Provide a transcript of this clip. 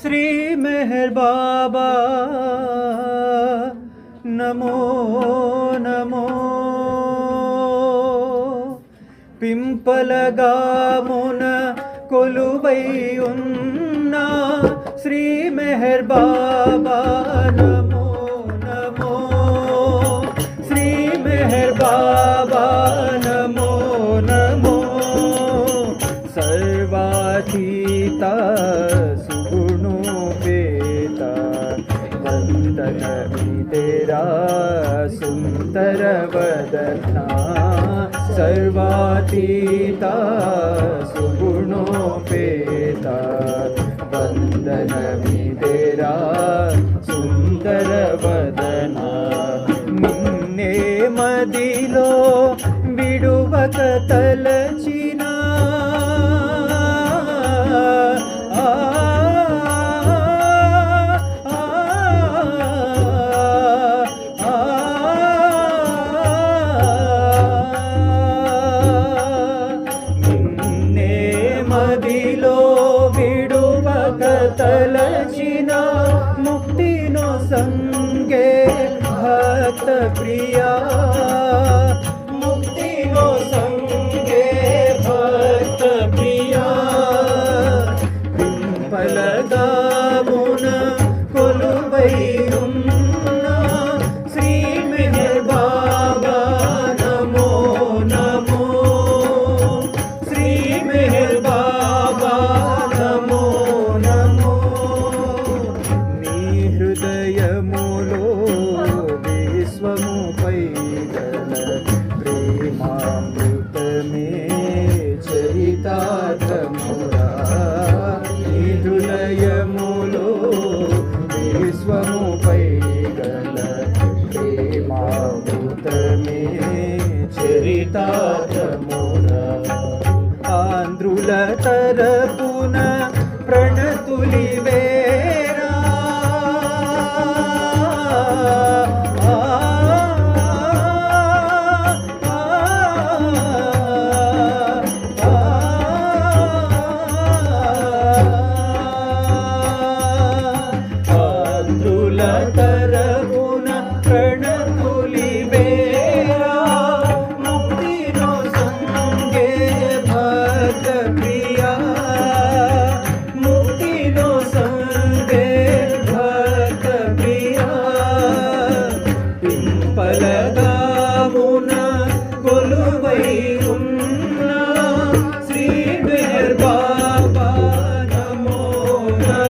శ్రీ మెహర్ బాబా నమో నమో పింపలగామున కొలువై ఉన్న శ్రీ మెహర్ బాబా నమో నమో శ్రీ మెహర్ బాబా నమో నమో సర్వాతీత तेरा सुन्दरवदना सर्वातीता सुगुणोपेता बन्दनमि तेरा सुन्दर मदिलो मदिो बिडुवकतलचि होंगे भक्त प्रिया मुक्ति नो संगे भक्त प्रिया पिंपल दामुन कोलुबैयुम श्री मेहर बाबा नमो नमो श्री హృదయములో విశ్వము పైదల ప్రేమామృతమే చరితార్థమురా ఈ హృదయములో విశ్వము పైదల ప్రేమామృతమే చరితార్థమురా ఆంధ్రుల తర ತರ